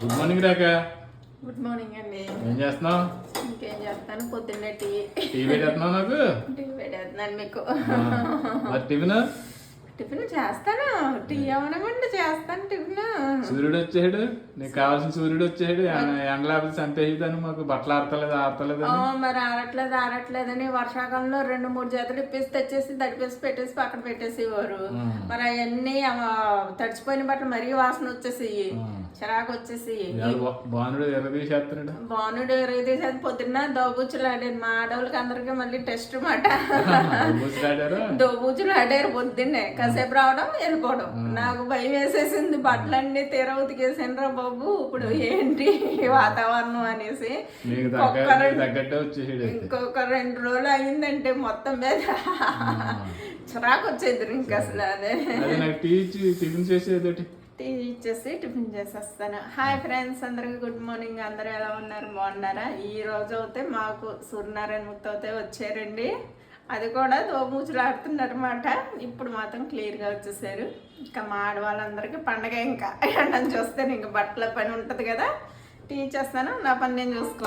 Good morning రాక good morning అండి. ఏం చేస్తున్నావు? ఇంకేం చేస్తాను? పొద్దున్నే టీ. టీ పెట్టేస్తున్నావు నాకు? టీ పెట్టేస్తున్నాను మీకు. మరి టిఫిన్? టిఫిన్ చేస్తాను. టీ టిఫిన్ సూర్యుడు వచ్చాడు నీకు కావాల్సిన సూర్యుడు వచ్చాడు ఎండ లేకపోతే చంపేదాన్ని మాకు బట్టలు ఆడతలేదు ఆడతలేదు మరి ఆరట్లేదు ఆరట్లేదని వర్షాకాలంలో రెండు మూడు జతలు ఇప్పేసి తెచ్చేసి తడిపేసి పెట్టేసి పక్కన పెట్టేసేవారు. మరి అవన్నీ తడిచిపోయిన బట్టలు మరీ వాసన వచ్చేసి చిరాకు వచ్చేసి బానుడు ఎర్రదీసేస్తున్నాడు బానుడు తీసేది? పొద్దున్న దోబూచులు ఆడారు. మా ఆడవాళ్ళకి అందరికీ మళ్ళీ టెస్ట్ మాట. దోబూచులు ఆడారు? పొద్దున్నే. కాసేపు రావడం వెళ్ళిపోవడం. నాకు భయం వేసేసింది బట్టలన్నీ తీర ఉతికేసాను బాబు. ఇప్పుడు ఏంటి వాతావరణం అనేసి. ఇంకొక రెండు రోజులు అయిందంటే మొత్తం మీద చిరాకు వచ్చేది ఇంక అసలు అదే. టీ ఇచ్చి టిఫిన్ చేసేది టీ ఇచ్చేసి టిఫిన్ చేసేస్తాను. హాయ్ ఫ్రెండ్స్ అందరికి గుడ్ మార్నింగ్. అందరూ ఎలా ఉన్నారు? బాగున్నారా? ఈ రోజు అయితే మాకు సూర్యనారాయణ ముక్త అయితే వచ్చారండి. అది కూడా దోమూచులు ఇప్పుడు మాత్రం క్లియర్గా వచ్చేసారు. ఇంకా మా ఆడవాళ్ళందరికీ పండగ ఇంకా. ఎండని చూస్తే ఇంకా బట్టల పని ఉంటుంది కదా. టీ చేస్తాను నా పని నేను చూసుకోవాలి.